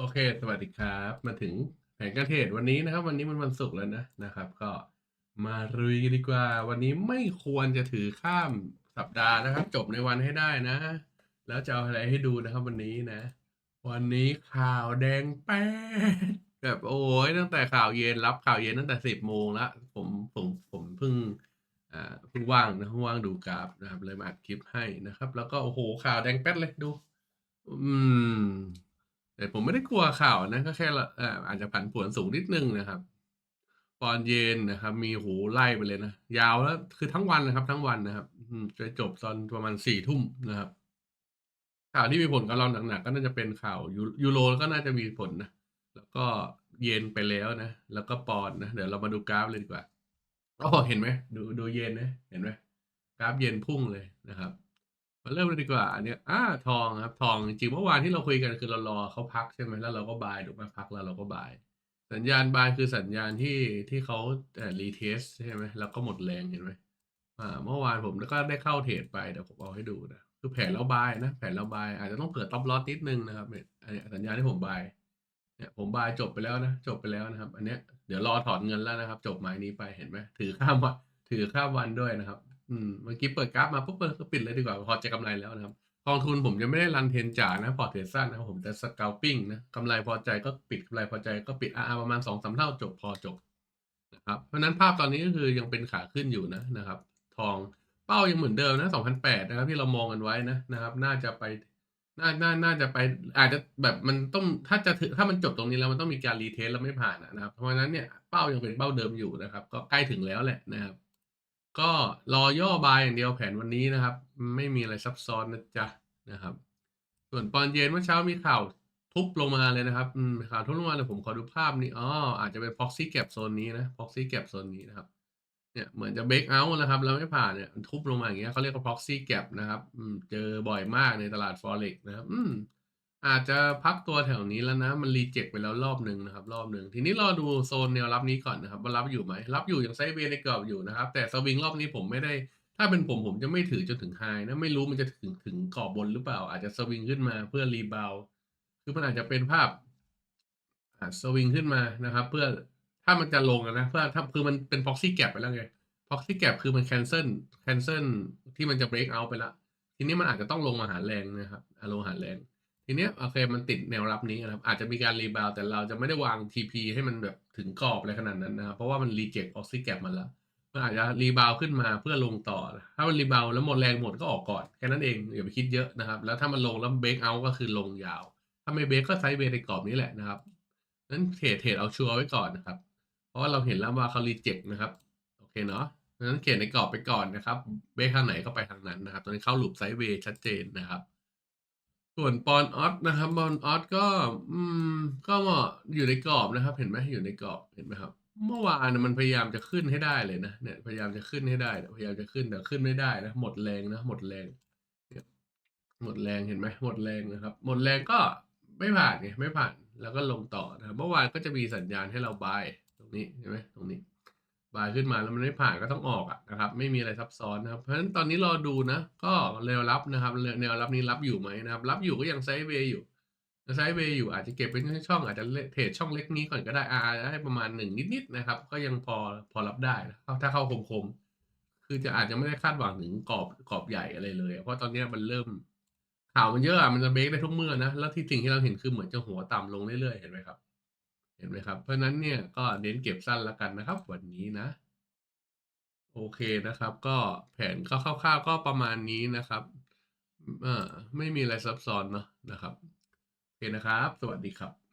โอเค สวัสดีครับ มาถึงแผนการเทรดวันนี้นะครับ วันนี้มันวันศุกร์แล้วนะนะครับ ก็มาลุยกันดีกว่า วันนี้ไม่ควรจะถือข้ามสัปดาห์นะครับ จบในวันให้ได้นะ แล้วจะเอาอะไรให้ดูนะครับ วันนี้นะ วันนี้ข่าวแดงแป๊ดแบบโอ้ยตั้งแต่ข่าวเย็นรับข่าวเย็นตั้งแต่สิบโมงละผมผมผมเพิ่งอ่าเพิ่งว่างนะเพิ่งว่างดูกราฟนะครับ เลยมาอัดคลิปให้นะครับ แล้วก็โอ้โหข่าวแดงแป๊ดเลยดู อืม แต่ผมไม่ได้กลัวข่าวนะก็แค่ละเอ่ออาจจะผันผวนสูงนิดนึงนะครับตอนเย็นนะครับ มีโหไล่ไปเลยนะยาวแล้วคือทั้งวันนะครับ ทั้งวันนะครับ อืมจะจบตอนประมาณสี่ทุ่มนะครับ ข่าวที่มีผลกับเราหนักๆก็น่าจะเป็นข่าวยูยูโรก็น่าจะมีผลนะแล้วก็เย็นไปแล้วนะแล้วก็ปอนนะเดี๋ยวเรามาดูกราฟเลยดีกว่าโอ้เห็นไหมดูดูเย็นนะเห็นไหมกราฟเย็นพุ่งเลยนะครับ มาเริ่มเลยดีกว่าอันเนี้ยอ่าทองครับ ทองจริงเมื่อวานที่เราคุยกันคือเรารอเขาพักใช่ไหมแล้วเราก็บายถูกไหมพักแล้วเราก็บาย สัญญาณบายคือสัญญาณที่ที่เขาเอ่อรีเทสใช่ไหมแล้วก็หมดแรงเห็นไหมอ่าเมื่อวานผมก็ได้เข้าเทรดไปเดี๋ยวผมเอาให้ดูนะคือแผนเราบายนะ แผนเราบาย อาจจะต้องเกิดต็อปลอสนิดนึงนะครับเนี่ยอันนี้ยสัญญาณที่ผมบายเนี่ยผมบายจบไปแล้วนะจบไปแล้วนะครับ อันเนี้ยเดี๋ยวรอถอนเงินแล้วนะครับ จบไม้นี้ไปเห็นไหมถือข้ามวันถือข้ามวันด้วยนะครับ อืม เมื่อกี้เปิดกราฟมาปุ๊บเปิดก็ปิดเลยดีกว่า พอจะกำไรแล้วนะครับ กองทุนผมจะไม่ได้รันเทนจ่านะ พอเทรดสั้นนะครับผมจะสก a ลปิ้งนะกำไรพอใจก็ปิดกำไรพอใจก็ปิดอาประมาณสองสามเท่าจบพอจบนะครับเพราะนั้นภาพตอนนี้ก็คือยังเป็นขาขึ้นอยู่นะนะครับ ทองเป้ายังเหมือนเดิมนะ2,008นะครับที่เรามองกันไว้นะนะครับ น่าจะไปน่าน่าน่าจะไปอาจจะแบบมันต้องถ้าจะถ้ามันจบตรงนี้แล้วมันต้องมีการรีเทสแล้วไม่ผ่านนะครับ เพราะฉะนั้นเนี่ยเป้ายังเป็นเป้าเดิมอยู่นะครับ ก็ใกล้ถึงแล้วแหละนะครับ ก็รอย่อบายอย่างเดียวแผนวันนี้นะครับ ไม่มีอะไรซับซ้อนนะจ๊ะนะครับ ส่วนตอนเย็นเมื่อเช้ามีข่าวทุบลงมาเลยนะครับข่าวทุบลงมาเลยผมขอดูภาพนี้อ๋ออาจจะเป็น proxy gap โซนนี้นะ proxy gap โซนนี้นะครับเนี่ยเหมือนจะ break out นะครับแล้วไม่ผ่านเนี่ยทุบลงมาอย่างเงี้ยเขาเรียกว่า proxy gap นะครับเจอบ่อยมากในตลาด forex นะครับ อาจจะพักตัวแถวนี้แล้วนะ มันรีเจ็คไปแล้วรอบหนึ่งนะครับ รอบหนึ่งทีนี้รอดูโซนแนวรับนี้ก่อนนะครับว่ารับอยู่ไหมรับอยู่อย่างไซด์เวย์ในกรอบอยู่นะครับ แต่สวิงรอบนี้ผมไม่ได้ ถ้าเป็นผมผมจะไม่ถือจนถึงไฮนะไม่รู้มันจะถึงถึงกรอบบนหรือเปล่า อาจจะสวิงขึ้นมาเพื่อรีบาวคือมันอาจจะเป็นภาพสวิงขึ้นมานะครับ เพื่อถ้ามันจะลงนะเพื่อถ้าคือมันเป็น proxy gap ไปแล้วไง proxy gap คือมัน cancel cancel ที่มันจะ break out ไปแล้วทีนี้มันอาจจะต้องลงมาหาแรงนะครับอะลงหาแรง ทีเนี้ยโอเคมันติดแนวรับนี้นะครับ อาจจะมีการรีบาวแต่เราจะไม่ได้วาง TP ให้มันแบบถึงกรอบอะไรขนาดนั้นนะครับเพราะว่ามัน reject proxy gap มันแล้วมันอาจจะรีบาวขึ้นมาเพื่อลงต่อ ถ้ามันรีบาวแล้วหมดแรงหมดก็ออกก่อนแค่นั้นเองอย่าไปคิดเยอะนะครับ แล้วถ้ามันลงแล้วเบรกเอาก็คือลงยาว ถ้าไม่เบรกก็ไซด์เบรกในกรอบนี้แหละนะครับนั้นเทรดเทรดเอาชัวร์ไว้ก่อนนะครับ เพราะว่าเราเห็นแล้วว่าเขารีเจ็คนะครับโอเคเนาะนั้นเขียนในกรอบไปก่อนนะครับเบรกทางไหนก็ไปทางนั้นนะครับ ตอนนี้เข้าหลุมไซด์เวย์ชัดเจนนะครับ ส่วนปอนออสนะครับปอนออสก็ อืม ก็อยู่ในกรอบนะครับ เห็นไหมอยู่ในกรอบเห็นไหมครับ เมื่อวานน่ะมันพยายามจะขึ้นให้ได้เลยนะเนี่ยพยายามจะขึ้นให้ได้พยายามจะขึ้นแต่ขึ้นไม่ได้นะหมดแรงนะหมดแรงเนี่ยหมดแรงเห็นไหมหมดแรงนะครับ หมดแรงก็ไม่ผ่านไงไม่ผ่านแล้วก็ลงต่อนะครับเมื่อวานก็จะมีสัญญาณให้เราบายตรงนี้เห็นไหมตรงนี้ บายขึ้นมาแล้วมันไม่ผ่านก็ต้องออกอะนะครับ ไม่มีอะไรซับซ้อนนะครับ เพราะฉะนั้นตอนนี้รอดูนะ ก็แนวรับนะครับแนวรับนี้รับอยู่ไหมนะครับ รับอยู่ก็ยังไซด์เวย์อยู่ไซด์เวย์อยู่อาจจะเก็บเป็นช่องอาจจะเทรดช่องเล็กนี้ก่อนก็ได้อาให้ประมาณหนึ่งนิดๆนะครับ ก็ยังพอพอรับได้ถ้าเข้าคมๆคือจะอาจจะไม่ได้คาดหวังถึงกรอบกรอบใหญ่อะไรเลย เพราะตอนนี้มันเริ่มข่าวมันเยอะมันจะเบรกได้ทุกเมื่อนะแล้วที่สิ่งที่เราเห็นคือเหมือนจะหัวต่ำลงเรื่อยๆเห็นไหมครับ เห็นไหมครับ เพราะนั้นเนี่ยก็เน้นเก็บสั้นละกันนะครับ วันนี้นะ โอเคนะครับ ก็แผนก็คร่าวๆก็ประมาณนี้นะครับอ่าไม่มีอะไรซับซ้อนเนาะนะครับ โอเคนะครับ สวัสดีครับ